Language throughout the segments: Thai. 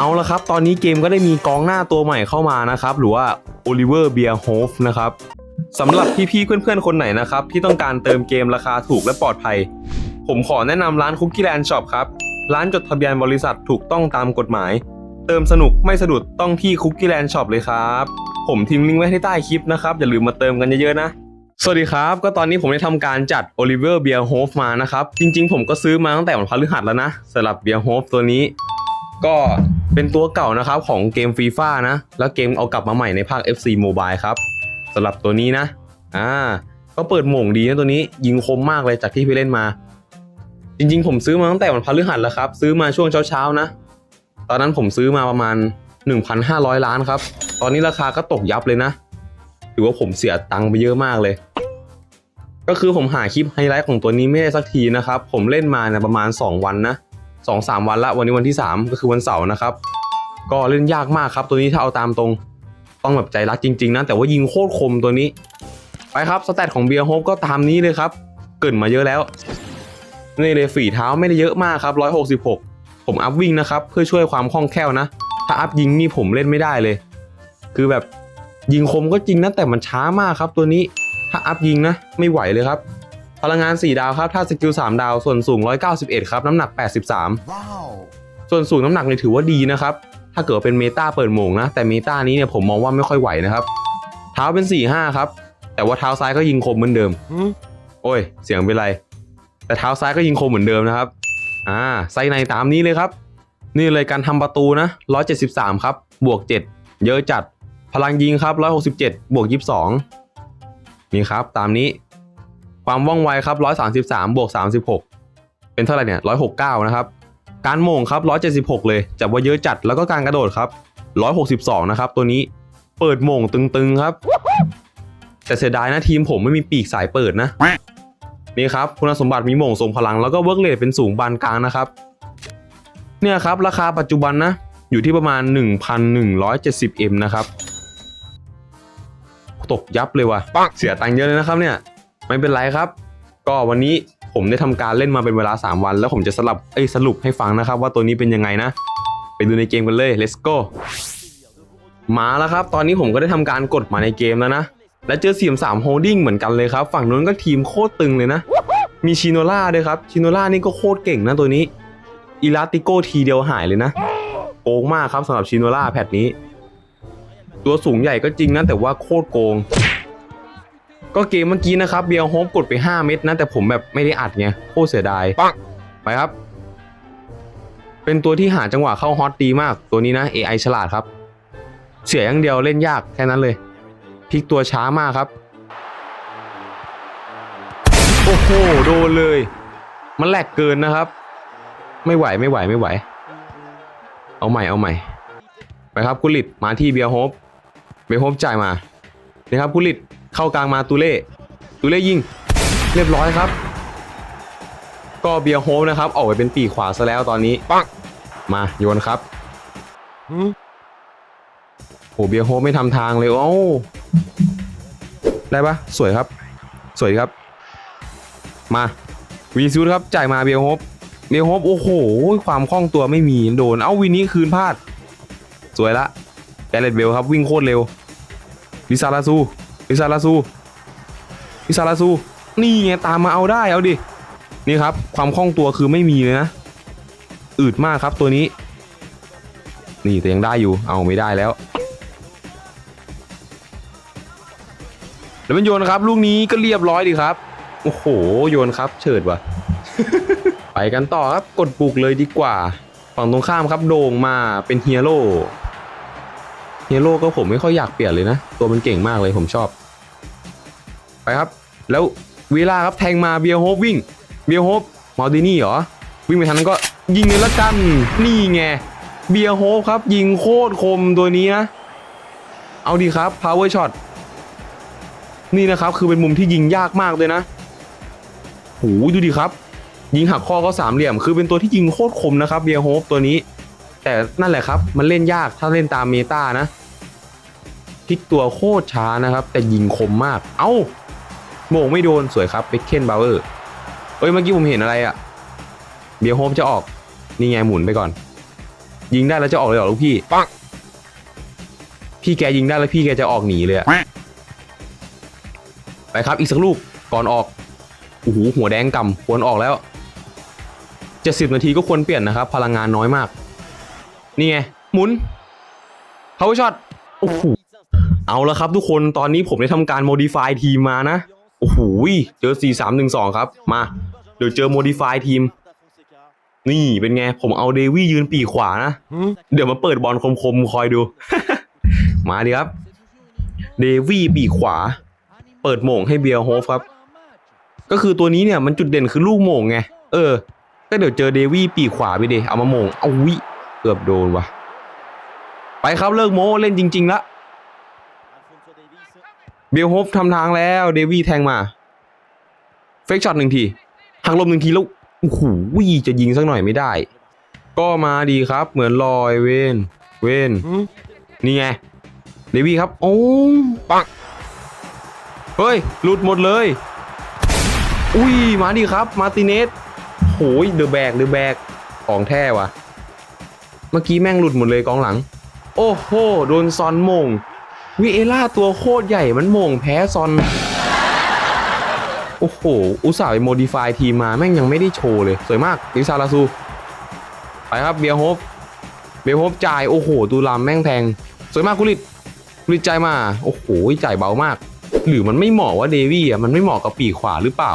เอาละครับ ตอนนี้เกมก็ได้มีกองหน้าตัวใหม่เข้ามานะครับ หรือว่าโอลิเวอร์เบียร์โฮฟนะครับสำหรับพี่ๆเพื่อนๆ คนไหนนะครับ ที่ต้องการเติมเกมราคาถูกและปลอดภัย ผมขอแนะนำร้านคุกกี้แลนด์ช็อปครับ ร้านจดทะเบียนบริษัทถูกต้องตามกฎหมาย เติมสนุกไม่สะดุดต้องที่คุกกี้แลนด์ช็อปเลยครับ ผมทิ้งลิงก์ไว้ที่ใต้คลิปนะครับ อย่าลืมมาเติมกันเยอะๆนะสวัสดีครับ ก็ตอนนี้ผมได้ทำการจัด Oliver Beer h o f มานะครับ จริงๆ ผมก็ซื้อมาตั้งแต่วันพฤหัสแล้วนะสำหรับ Beer h o f ตัวนี้ ก็ เป็นตัวเก่านะครับของเกมฟีฟ่านะ แล้วเกมเอากลับมาใหม่ในภาค FC Mobile ครับสำหรับตัวนี้นะ อ่า ก็เปิดโหม่งดีนะตัวนี้ ยิงคมมากเลยจากที่พี่เล่นมา จริงๆ ผมซื้อมาตั้งแต่วันพฤหัสแล้วครับ ซื้อมาช่วงเช้าๆนะ ตอนนั้นผมซื้อมาประมาณ 1,500 ล้านครับ ตอนนี้ราคาก็ตกยับเลยนะ ถือว่าผมเสียตังค์ไปเยอะมากเลย ก็คือผมหาคลิปไฮไลท์ของตัวนี้ไม่ได้สักทีนะครับ ผมเล่นมาเนี่ยประมาณ 2 วันนะ สองสามวันละวันนี้วันที่ 3 ก็คือวันเสาร์นะครับ ก็เล่นยากมากครับ ตัวนี้ถ้าเอาตามตรงต้องแบบใจรักจริง ๆนะแต่ว่ายิงโคตรคมตัวนี้ ไปครับสแตทของเบียร์โฮปก็ตามนี้เลยครับ เกินมาเยอะแล้วนี่เลยฝีเท้าไม่ได้เยอะมากครับ 166 ผมอัพวิ่งนะครับ เพื่อช่วยความคล่องแคล่วนะ ถ้าอัพยิงนี่ผมเล่นไม่ได้เลย คือแบบยิงคมก็จริงนะแต่มันช้ามากครับตัวนี้ถ้าอัพยิงนะ ไม่ไหวเลยครับ พลังงาน 4 ดาวครับ ถ้าสกิล 3 ดาว ส่วนสูง 191 ครับ น้ำหนัก 83 ว้าว ส่วนสูงน้ำหนักเนี่ยถือว่าดีนะครับ ถ้าเกิดเป็นเมตาเปิดโหมงนะ แต่เมตานี้เนี่ยผมมองว่าไม่ค่อยไหวนะครับ เท้าเป็น 4-5 ครับ แต่ว่าเท้าซ้ายก็ยิงคมเหมือนเดิม โอ้ย เสียงเป็นไร แต่เท้าซ้ายก็ยิงคมเหมือนเดิมนะครับ อ่า ไซในตามนี้เลยครับ นี่เลยการทำประตูนะ 173 ครับ บวก 7 เยอะจัด พลังยิงครับ 167 บวก 22 นี่ครับ ตามนี้ ความว่องไวครับ133บวก36 เป็นเท่าไหร่เนี่ย169 นะครับ การโม่งครับ 176 เลยจับว่าเยอะจัดแล้วก็การกระโดดครับ 162 นะครับ ตัวนี้เปิดโม่งตึงๆครับ แต่เสียดายนะทีมผมไม่มีปีกสายเปิดนะ นี่ครับ คุณสมบัติมีโม่งทรงพลังแล้วก็เวิร์กเลทเป็นสูงบานกลางนะครับ เนี่ยครับ ราคาปัจจุบันนะ อยู่ที่ประมาณ 1,170M นะครับ ตกยับเลยว่ะเสียตังค์เยอะเลยนะครับเนี่ย ไม่เป็นไรครับ ก็วันนี้ผมได้ทำการเล่นมาเป็นเวลา 3 วัน แล้วผมจะสลับเอ้ยสรุปให้ฟังนะครับ ว่าตัวนี้เป็นยังไงนะ ไปดูในเกมกันเลย let's go มาแล้วครับ ตอนนี้ผมก็ได้ทำการกดมาในเกมแล้วนะ และเจอเสียม3 holding เหมือนกันเลยครับ ฝั่งนู้นก็ทีมโคตรตึงเลยนะ มีชิโนล่าด้วยครับชิโนล่านี่ก็โคตรเก่งนะตัวนี้อิลาติโกทีเดียวหายเลยนะโกงมากครับสำหรับชิโนล่าแพทนี้ ตัวสูงใหญ่ก็จริงนะแต่ว่าโคตรโกง ก็เกมเมื่อกี้นะครับเบียร์โฮปกดไป 5 เม็ดนะ แต่ผมแบบไม่ได้อัดไงโคตรเสียดายไปครับ เป็นตัวที่หาจังหวะเข้าฮอตดีมาก ตัวนี้นะ AI ฉลาดครับ เสียอย่างเดียวเล่นยากแค่นั้นเลยพลิกตัวช้ามากครับ โอ้โหโดนเลย มันแหลกเกินนะครับ ไม่ไหวไม่ไหวไม่ไหว เอาใหม่เอาใหม่ ไปครับกุลิตมาที่เบียร์โฮปเบียร์โฮปจ่ายมานี่ครับกุลิต เข้ากลางมาตูเล่ตูเล่ยิง เรียบร้อยครับ ก็เบียร์โฮปนะครับ ออกไปเป็นปีกขวาซะแล้วตอนนี้ปังมาโยนครับโอ้เบียร์โฮปไม่ทำทางเลยโอ้าได้ปะสวยครับ สวยครับ มาวีซูดครับจ่ายมาเบียร์โฮปเบียร์โฮปโอ้โห ความคล่องตัวไม่มีโดน เอ้าวินนี้คืนพลาด สวยละแกเรตเบลครับวิ่งโคตรเร็วลิซาลาซู ลิซาลาซูลิซาลาซู นี่ไงตามมาเอาได้เอาดิ นี่ครับ ความคล่องตัวคือไม่มีเลยนะ อืดมากครับตัวนี้ นี่แต่ยังได้อยู่ เอาไม่ได้แล้วแล้วมันโยนครับ ลูกนี้ก็เรียบร้อยดีครับ โอ้โห โยนครับ เฉิดว่ะ ไปกันต่อครับ กดปลุกเลยดีกว่า ฝั่งตรงข้ามครับโด่งมาเป็นเฮียโร่ เฮโร่ก็ผมไม่ค่อยอยากเปลี่ยนเลยนะ ตัวมันเก่งมากเลยผมชอบ ไปครับ แล้วเวลาครับแทงมาเบียโฮปวิ่งเบียโฮปมาดินี่เหรอ วิ่งไปทางนั้นก็ยิงเลยละกัน นี่ไงเบียโฮปครับ ยิงโคตรคมตัวนี้นะ เอาดีครับ power shot นี่นะครับ คือเป็นมุมที่ยิงยากมากเลยนะโหดูดิครับ ยิงหักข้อก็สามเหลี่ยม คือเป็นตัวที่ยิงโคตรคมนะครับเบียโฮปตัวนี้ แต่นั่นแหละครับ มันเล่นยากถ้าเล่นตามเมตานะพลิกตัวโคตรช้านะครับ แต่ยิงคมมาก เอ้าโมงไม่โดนสวยครับเบคเคนบาวเออร์เอ้ยเมื่อกี้ผมเห็นอะไรอะเบียร์โฮปจะออก นี่ไงหมุนไปก่อน ยิงได้แล้วจะออกเลยเหรอลูกพี่ปังพี่แกยิงได้แล้วพี่แกจะออกหนีเลยอะไปครับอีกสักลูกก่อนออกโอ้โหหัวแดงกำควรออกแล้วจะสิบนาทีก็ควรเปลี่ยนนะครับ พลังงานน้อยมาก นี่ไงหมุน power shot โอ้โหเอาละครับทุกคนตอนนี้ผมได้ทำการ modify ทีมมานะโอ้โหเจอ 4 3 1 2 ครับ มา เดี๋ยวเจอ modify ทีม นี่เป็นไง ผมเอาเดวี่ยืนปีขวานะ เดี๋ยวมาเปิดบอลคมๆ คอยดู มาดิครับ เดวี่ปีขวา เปิดโม่งให้เบียร์โฮฟครับ ก็คือตัวนี้เนี่ยมันจุดเด่นคือลูกโม่งไง เออ ก็เดี๋ยวเจอเดวี่ปีขวาไปดิเอามาโม่งเอาวิ กือบโดนว่ะ ไปครับเลิกโม้เล่นจริง ๆ ละเบียร์โฮฟทำทางแล้ว เดวี่แทงมา เฟกช็อตหนึ่งทีหักลมหนึ่งทีแล้วโอ้โหจะยิงสักหน่อยไม่ได้ ก็มาดีครับ เหมือนลอยเวนเวนนี่ไง เดวี่ครับ โอ้ปังเฮ้ย หลุดหมดเลย อุ้ย มาดีครับ มาร์ติเนสโหยเดอะแบกเดอะแบกของแท้ว่ะ เมื่อกี้แม่งหลุดหมดเลยกองหลัง โอ้โห โดนซอนมง วิเอล่าตัวโคตรใหญ่มันมงแพ้ซอน โอ้โห อุตส่าห์ไปโมดิฟายทีมมาแม่งยังไม่ได้โชว์เลย สวยมากลิซาลาซู ไปครับเบียร์โฮปเบียร์โฮปจ่าย โอ้โหตูลามแม่งแทง สวยมากกุลิตกุลิตจ่ายมา โอ้โหจ่ายเบามาก หรือมันไม่เหมาะว่าเดวี่อะมันไม่เหมาะกับปีกขวาหรือเปล่า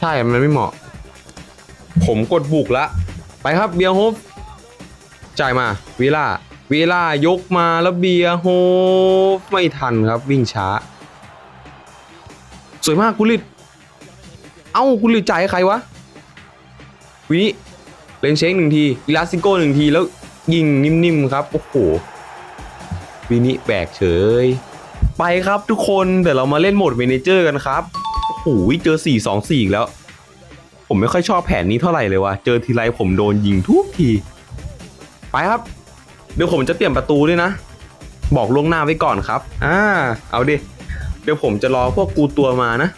ใช่ มันไม่เหมาะ ผมกดบุกละ ไปครับเบียร์โฮป จ่ายมาวิล่าวิล่ายกมาแล้วเบียโฮไม่ทันครับวิ่งช้า สวยมากกุลิต เอ้ากุลิตจ่ายให้ใครวะวินิเลนเชงหนึ่งทีอิลาสติโก้หนึ่งทีแล้วยิงนิ่มๆครับ โอ้โหวินิแบกเฉย ไปครับทุกคนเดี๋ยวเรามาเล่นโหมดเมนเจอร์กันครับโอ้โหเจอ 4 2 4 อีกแล้ว ผมไม่ค่อยชอบแผนนี้เท่าไหร่เลยว่ะเจอทีไรผมโดนยิงทุกที ไปครับเดี๋ยวผมจะเปลี่ยนประตูด้วยนะ บอกล่วงหน้าไว้ก่อนครับ อ่า เอาดิ เดี๋ยวผมจะรอพวกกูตัวมานะ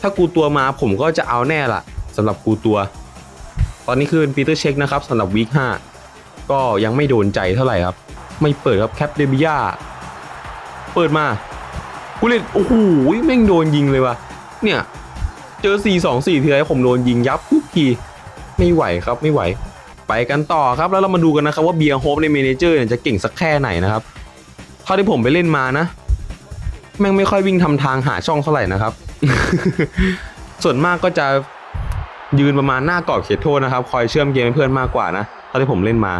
ถ้ากูตัวมาผมก็จะเอาแน่ละสำหรับกูตัว ตอนนี้คือเป็นปีเตอร์เช็คนะครับสำหรับวีค5ก็ยังไม่โดนใจเท่าไหร่ครับ ไม่เปิดครับแคปเดบิยาเปิดมากูเลยโอ้โหแม่งโดนยิงเลยว่ะ เนี่ย เจอ 4 2 4ทีไรผมโดนยิงยับทุกที ไม่ไหวครับไม่ไหว ไปกันต่อครับแล้วเรามาดูกันนะครับว่าเบียร์โฮปในเมนเจอร์เนี่ยจะเก่งสักแค่ไหนนะครับเท่าที่ผมไปเล่นมานะ แม่งไม่ค่อยวิ่งทำทางหาช่องเท่าไหร่นะครับ ส่วนมากก็จะยืนประมาณหน้ากรอบเขตโทษนะครับ คอยเชื่อมเกมให้เพื่อนมากกว่านะเท่าที่ผมเล่นมา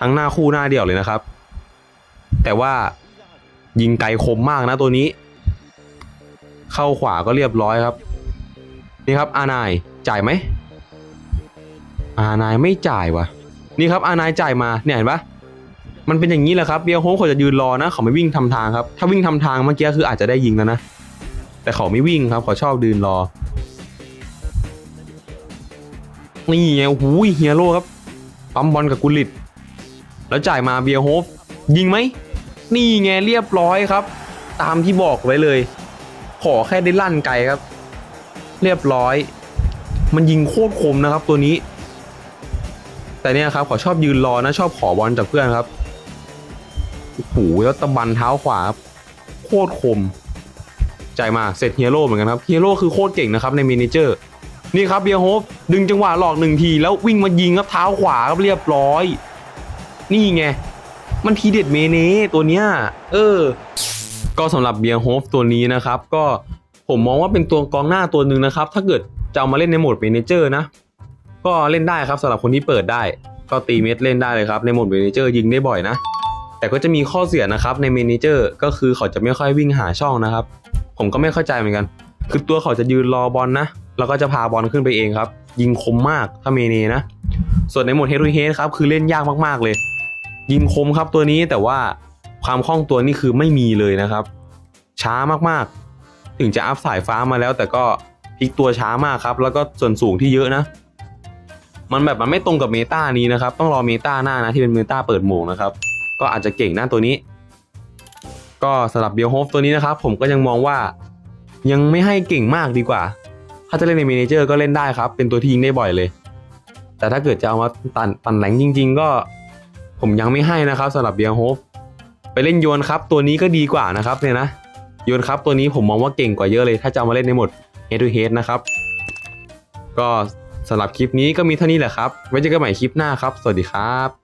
ทั้งหน้าคู่หน้าเดี่ยวเลยนะครับ แต่ว่ายิงไกลคมมากนะตัวนี้ เข้าขวาก็เรียบร้อยครับ นี่ครับอานายจ่ายไหม อานายไม่จ่ายวะนี่ครับอานายจ่ายมาเนี่ยเห็นปะมันเป็นอย่างนี้แหละครับเบียร์โฮมเขาจะยืนรอนะ เขาไม่วิ่งทำทางครับ ถ้าวิ่งทำทางเมื่อกี้คืออาจจะได้ยิงแล้วนะ แต่เขาไม่วิ่งครับเขาชอบยืนรอ นี่ไงโอ้โหเฮียโร่ครับ ปั๊มบอลกับกุลิต แล้วจ่ายมาเบียร์โฮฟยิงไหม นี่ไงเรียบร้อยครับ ตามที่บอกไว้เลย ขอแค่ได้ลั่นไกลครับ เรียบร้อย มันยิงโคตรคมนะครับตัวนี้ แต่เนี่ยครับเขอชอบยืนรอนะชอบขอบอลจากเพื่อนครับโอ้โหแล้วตะบันเท้าขวาโคตรคมจ่ายมาเสร็จเฮียโร่เหมือนกันครับเฮียโร่คือโคตรเก่งนะครับในมินิเจอร์นี่ครับเบียร์โฮฟดึงจังหวะหลอกหนึ่งที แล้ววิ่งมายิงครับเท้าขวาครับเรียบร้อย นี่ไง มันทีเด็ดเมเน่ตัวเนี้ยเออ ก็สำหรับเบียร์โฮฟตัวนี้นะครับ ก็ผมมองว่าเป็นตัวกองหน้าตัวหนึ่งนะครับ ถ้าเกิดจะเอามาเล่นในโหมดเมนเจอร์นะ ก็เล่นได้ครับสำหรับคนที่เปิดได้ ก็ตีเม็ดเล่นได้เลยครับในโหมดเมนเจอร์ยิงได้บ่อยนะ แต่ก็จะมีข้อเสียนะครับในเมนเจอร์ก็คือเขาจะไม่ค่อยวิ่งหาช่องนะครับ ผมก็ไม่เข้าใจเหมือนกัน คือตัวเขาจะยืนรอบอลนะ แล้วก็จะพาบอลขึ้นไปเองครับ ยิงคมมากถ้าเมเนนะ ส่วนในโหมดเฮด o ูเฮดครับคือเล่นยากมากๆเลย ยิงคมครับตัวนี้แต่ว่าความคล่องตัวนี่คือไม่มีเลยนะครับ ช้ามากๆ ถึงจะอัพสายฟ้ามาแล้ว แต่ก็พลิกตัวช้ามากครับ แล้วก็ส่วนสูงที่เยอะนะ มันแบบมันไม่ตรงกับเมตานี้นะครับ ต้องรอเมตาหน้านะที่เป็นเมตาเปิดหมวกนะครับ ก็อาจจะเก่งหน้าตัวนี้ ก็สำหรับเบลโฮฟตัวนี้นะครับ ผมก็ยังมองว่ายังไม่ให้เก่งมากดีกว่า ถ้าจะเล่นในเมนเจอร์ก็เล่นได้ครับ เป็นตัวที่ยิงได้บ่อยเลย แต่ถ้าเกิดจะเอามาตันตันแหลงจริง ๆ ก็ ผมยังไม่ให้นะครับสำหรับเบลโฮฟไปเล่นโยนครับตัวนี้ก็ดีกว่านะครับเนี่ยนะโยนครับตัวนี้ผมมองว่าเก่งกว่าเยอะเลย ถ้าจะเอามาเล่นในหมด head to head นะครับ ก็ สำหรับคลิปนี้ก็มีเท่านี้แหละครับ ไว้เจอกันใหม่คลิปหน้าครับ สวัสดีครับ